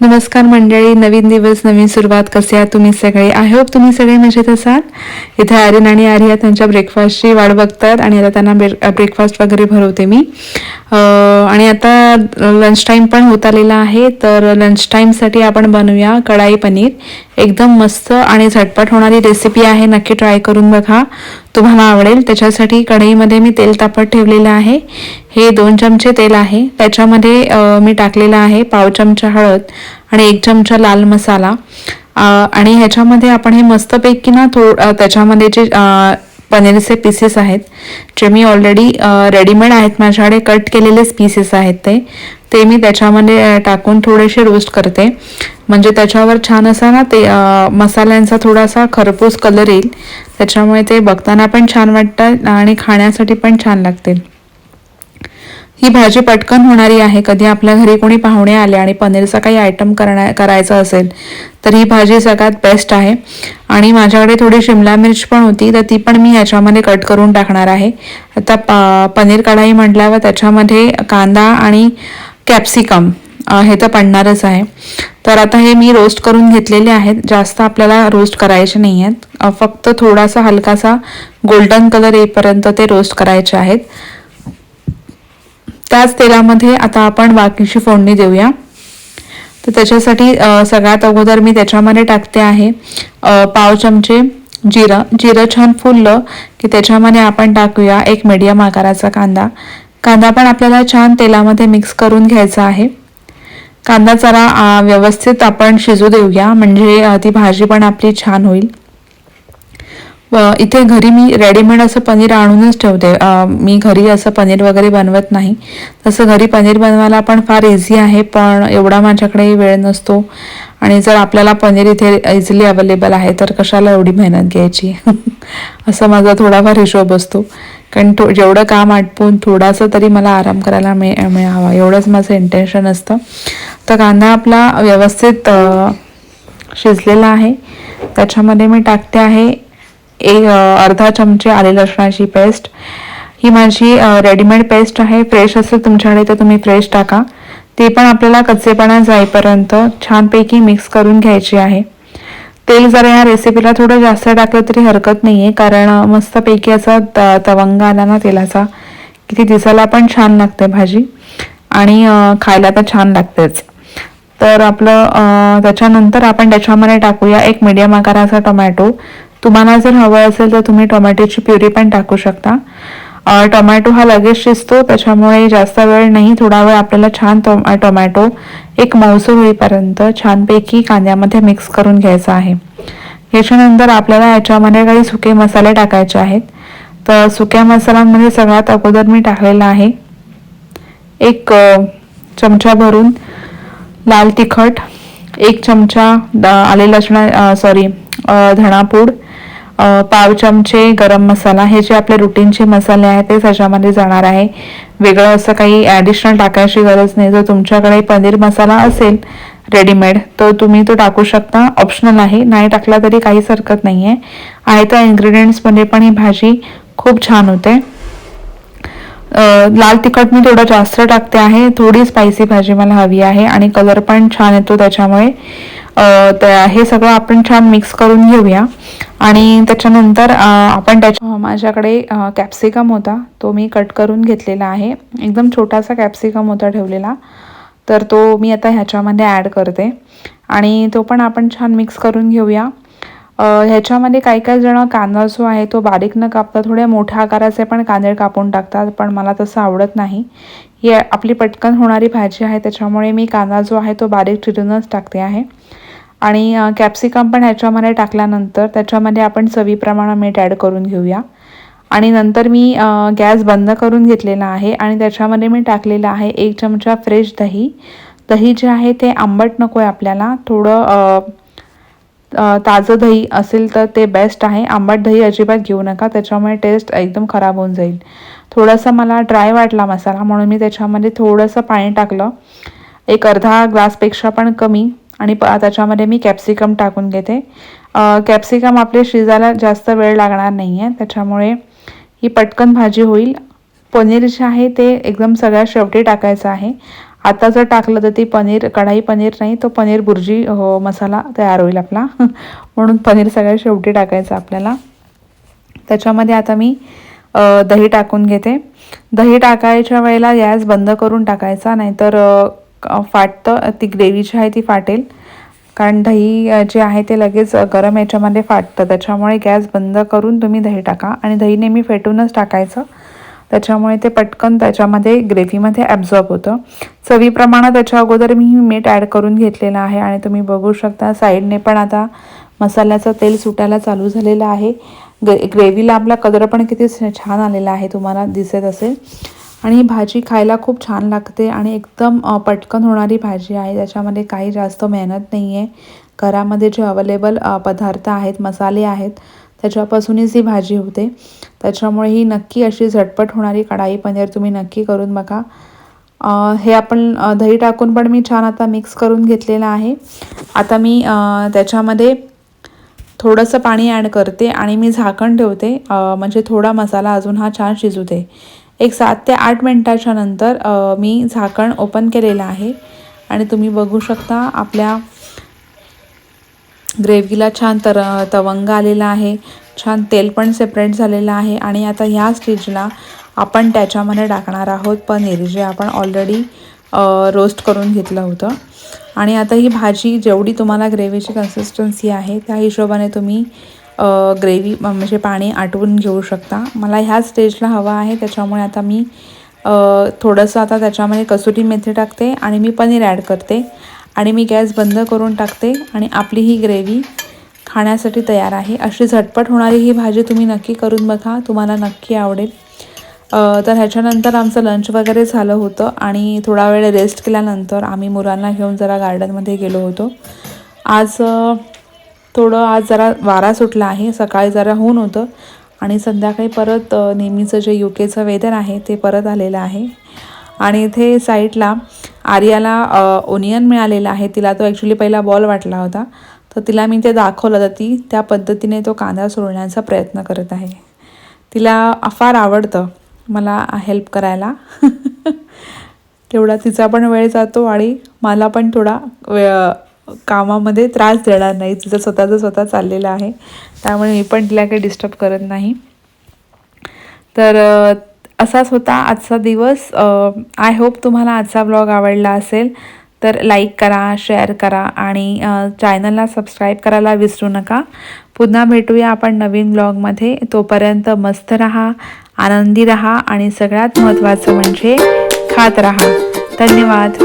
नमस्कार मंडळी नवीन दिवस नवीन सुरुवात कसे आहात तुम्ही सगळे? आय होप तुम्ही सगळे मजेत असाल. इथे आर्यन आणि आर्या त्यांच्या ब्रेकफास्टची वाट बघतात आणि आता त्यांना ब्रेकफास्ट वगैरे भरवते मी. आणि आता लंच टाईम पण होत आलेला आहे. तर लंच टाईमसाठी आपण बनवूया कढाई पनीर. एकदम मस्त आणि झटपट होणारी रेसिपी आहे. नक्की ट्राय करून बघा. तुम्हाला आवडेल. त्याच्यासाठी कढईमध्ये मी तेल तापत ठेवलेलं आहे. हे दोन चमचे तेल आहे. त्याच्यामध्ये मी टाकलेलं आहे पाव चमचा हळद आणि एक चमचा लाल मसाला. आणि ह्याच्यामध्ये आपण हे मस्तपैकी ना थो त्याच्यामध्ये जे पनीरचे पीसेस आहेत. जे मी ऑलरेडी रेडीमेड आहेत. माझ्याकडे कट केलेलेच पीसेस आहेत ते. ते मी त्याच्यामध्ये टाकून थोडेसे रोस्ट करते. म्हणजे त्याच्यावर छान असा ना ते मसाल्यांचा थोडासा खरपूस कलर येईल. त्याच्यामुळे ते बघताना पण छान वाटतं आणि खाण्यासाठी पण छान लागतील. ही भाजी पटकन होणारी आहे. कधी आपल्या घरी कोणी पाहुणे आले आणि पनीरचा काही आयटम करण्या करायचं असेल तर ही भाजी सगळ्यात बेस्ट आहे. आणि माझ्याकडे थोडी शिमला मिर्च पण होती तर ती पण मी याच्यामध्ये कट करून टाकणार आहे. आता प पनीर कढाई म्हटल्यावर त्याच्यामध्ये कांदा आणि कॅप्सिकम हे तर पडणारच आहे. तर आता हे मी रोस्ट करून घेतलेले आहेत. जास्त आपल्याला रोस्ट करायचे नाही आहेत फक्त थोडासा हलकासा गोल्डन कलर येईपर्यंत ते रोस्ट करायचे आहेत. त्याच तेलामध्ये आता आपण बाकीची फोडणी देऊया. तर त्याच्यासाठी सगळ्यात अगोदर मी त्याच्यामध्ये टाकते आहे पाव चमचे जिरं. जिरं छान फुललं की त्याच्यामध्ये आपण टाकूया एक मीडियम आकाराचा कांदा. कांदा पण आपल्याला छान तेलामध्ये मिक्स करून घ्यायचा आहे. कांदा जरा व्यवस्थित आपण शिजू देऊया म्हणजे ती भाजी पण आपली छान होईल. इथे घरी मी रेडीमेड असं पनीर आणूनच ठेवते. मी घरी असं पनीर वगैरे बनवत नाही. तसं घरी पनीर बनवायला पण फार इझी आहे पण एवढा माझ्याकडे वेळ नसतो. आणि जर आपल्याला पनीर इथे इझिली अवेलेबल आहे तर कशाला एवढी मेहनत घ्यायची? असं माझा थोडाफार हिशोब असतो. कारण तो जेवढं काम आटपून थोडासा तरी मला आराम करायला मिळ मिळावा. एवढंच माझं इंटेन्शन असतं. तर कांदा आपला व्यवस्थित शिजलेला आहे. त्याच्यामध्ये मी टाकते आहे एक अर्धा चमचे आले लसणाची पेस्ट ही माझी रेडीमेड पेस्ट आहे. फ्रेश असेल तुमच्याकडे तर तुम्ही फ्रेश टाका. ते पण आपल्याला कच्चेपणा जाईपर्यंत छानपैकी मिक्स करून घ्यायची आहे. तेल जर या रेसिपीला थोडं जास्त टाकलं तरी हरकत नाही आहे कारण मस्तपैकी असा त तवंग आला ना तेलाचा. की ती दिसायला पण छान लागते भाजी. आणि खायला तर छान लागतेच. तर आपलं त्याच्यानंतर आपण त्याच्यामध्ये टाकूया एक मीडियम आकाराचा टोमॅटो तुम्हाला जर हवं असेल तर तुम्ही टोमॅटोची प्युरी पण टाकू शकता. टोमॅटो हा लगेच शिजतो त्याच्यामुळे जास्त वेळ नाही. थोडा वेळ आपल्याला छान टो टोमॅटो एक मौसूर होईपर्यंत छानपैकी कांद्यामध्ये मिक्स करून घ्यायचा आहे. याच्यानंतर आपल्याला याच्यामध्ये काही सुके मसाले टाकायचे आहेत. तर सुक्या मसाल्यांमध्ये सगळ्यात अगोदर मी टाकलेला आहे. एक चमचा भरून लाल तिखट एक चमचा आले लसणा सॉरी धणापूड पाव चमचे गरम मसाला हे जे आपले रुटीनचे मसाले आहेत ते त्याच्यामध्ये जाणार आहे. वेगळं असं काही ॲडिशनल टाकायची गरज नाही. जर तुमच्याकडे पनीर मसाला असेल रेडीमेड तर तुम्ही तो टाकू शकता. ऑप्शनल आहे. नाही टाकला तरी काहीच हरकत नाही आहे आहे त्या इन्ग्रेडियंट्समध्ये पण ही भाजी खूप छान होते. लाल तिखट मी थोडं जास्त टाकते आहे. थोडी स्पायसी भाजी मला हवी आहे आणि कलर पण छान येतो त्याच्यामुळे. तर हे सगळं आपण छान मिक्स करून घेऊया. आणि त्याच्यानंतर आपण त्याच्या माझ्याकडे कॅप्सिकम होता. तो मी कट करून घेतलेला आहे. एकदम छोटासा कॅप्सिकम होता ठेवलेला. तर तो मी आता ह्याच्यामध्ये ॲड करते. आणि तो पण आपण छान मिक्स करून घेऊया. ह्याच्यामध्ये काही काही जण कांदा जो आहे तो बारीक न कापता थोड्या मोठ्या आकाराचे पण कांदे कापून टाकतात पण मला तसं आवडत नाही. ही आपली पटकन होणारी भाजी आहे त्याच्यामुळे मी कांदा जो आहे तो बारीक चिरूनच टाकते आहे. आणि कॅप्सिकम पण ह्याच्यामध्ये टाकल्यानंतर त्याच्यामध्ये आपण चवीप्रमाणे मीठ ॲड करून घेऊया. आणि नंतर मी गॅस बंद करून घेतलेला आहे आणि त्याच्यामध्ये मी टाकलेलं आहे एक चमचा फ्रेश दही. दही जे आहे ते आंबट नको आहे आपल्याला थोडं ताजं दही असेल तर ते बेस्ट आहे. आंबट दही अजिबात घेऊ नका. त्याच्यामुळे टेस्ट एकदम खराब होऊन जाईल. थोडासा मला ड्राय वाटला मसाला म्हणून मी त्याच्यामध्ये थोडंसं पाणी टाकलं. एक अर्धा ग्लासपेक्षा पण कमी. आणि प त्याच्यामध्ये मी कॅप्सिकम टाकून घेते. कॅप्सिकम आपले शिजायला जास्त वेळ लागणार नाही आहे त्याच्यामुळे ही पटकन भाजी होईल. पनीर जे आहे ते एकदम सगळ्यात शेवटी टाकायचं आहे. आता जर टाकलं तर ती पनीर कढाई पनीर नाही तो पनीर बुर्जी हो मसाला तयार होईल आपला. म्हणून पनीर सगळ्या शेवटी टाकायचं आपल्याला. त्याच्यामध्ये आता मी दही टाकून घेते. दही टाकायच्या वेळेला गॅस बंद करून टाकायचा नाहीतर फाटतं ती ग्रेव्ही जी आहे ती फाटेल. कारण दही जे आहे ते लगेच गरम याच्यामध्ये फाटतं. त्याच्यामुळे गॅस बंद करून तुम्ही दही टाका. आणि दही नेहमी फेटूनच टाकायचं. त्याच्यामुळे ते पटकन त्याच्यामध्ये ग्रेव्हीमध्ये ॲब्झॉर्ब होतं. चवीप्रमाणे त्याच्या अगोदर मी मीठ ॲड करून घेतलेलं आहे आणि तुम्ही बघू शकता साईडने पण आता मसाल्याचं तेल सुटायला चालू झालेलं आहे. ग्रे ग्रेव्हीला आपला कलर पण किती छान आलेला आहे तुम्हाला दिसत असेल. आणि ही भाजी खायला खूप छान लागते आणि एकदम पटकन होणारी भाजी आहे. त्याच्यामध्ये काही जास्त मेहनत नाही आहे घरामध्ये जे अवेलेबल पदार्थ आहेत मसाले आहेत त्याच्यापासूनच ही भाजी होते. त्याच्यामुळे ही नक्की अशी झटपट होणारी कढाई पनीर तुम्ही नक्की करून बघा. हे आपण दही टाकून पण मी छान आता मिक्स करून घेतलेलं आहे. आता मी त्याच्यामध्ये थोडंसं पाणी ॲड करते आणि मी झाकण ठेवते. म्हणजे थोडा मसाला अजून हा छान शिजू दे एक सात ते आठ मिनटाच्या नंतर मी झाकण ओपन केलेलं आहे. आणि तुम्ही बघू शकता आपल्या ग्रेव्हीला छान तर तवंग आलेला आहे. छान तेल पण सेपरेट झालेलं आहे आणि आता ह्या स्टेजला आपण त्याच्यामध्ये टाकणार आहोत पनीर जे आपण ऑलरेडी रोस्ट करून घेतलं होतं. आणि आता ही भाजी जेवढी तुम्हाला ग्रेव्हीची कन्सिस्टन्सी आहे त्या हिशोबाने तुम्ही ग्रेव्ही म्हणजे पाणी आटवून घेऊ शकता. मला ह्या स्टेजला हवा आहे त्याच्यामुळे आता मी थोडंसं आता त्याच्यामध्ये कसुरी मेथी टाकते आणि मी पनीर ॲड करते. आणि मी गॅस बंद करून टाकते आणि आपली ही ग्रेव्ही खाण्यासाठी तयार आहे. अशी झटपट होणारी ही भाजी तुम्ही नक्की करून बघा तुम्हाला नक्की आवडेल. तर ह्याच्यानंतर आमचं लंच वगैरे झालं होतं आणि थोडा वेळ रेस्ट केल्यानंतर आम्ही मुलांना घेऊन जरा गार्डनमध्ये गेलो होतो. आज थोडं आज जरा वारा सुटला आहे सकाळी जरा होऊन होतं आणि संध्याकाळी परत नेहमीचं जे यू केचं वेदर आहे ते परत आलेलं आहे. आणि इथे साईडला आर्याला ओनियन मिळालेला आहे तिला तो ॲक्च्युली पहिला बॉल वाटला होता. तर तिला मी ते दाखवलं तर ती त्या पद्धतीने तो कांदा सोडण्याचा प्रयत्न करत आहे. तिला फार आवडतं मला हेल्प करायला. तेवढा तिचा पण वेळ जातो आणि मला पण थोडा वे कामामध्ये त्रास देणार नाही. तिचं स्वतःचं स्वतः चाललेलं आहे. त्यामुळे मी पण तिला काही डिस्टर्ब करत नाही. तर असाच होता आजचा दिवस. आय होप तुम्हाला आजचा ब्लॉग आवडला असेल. तर लाईक करा शेअर करा आणि चॅनलला सबस्क्राईब करायला विसरू नका. पुन्हा भेटूया आपण नवीन ब्लॉगमध्ये तोपर्यंत मस्त रहा आनंदी रहा आणि सगळ्यात महत्त्वाचं म्हणजे खात रहा. धन्यवाद.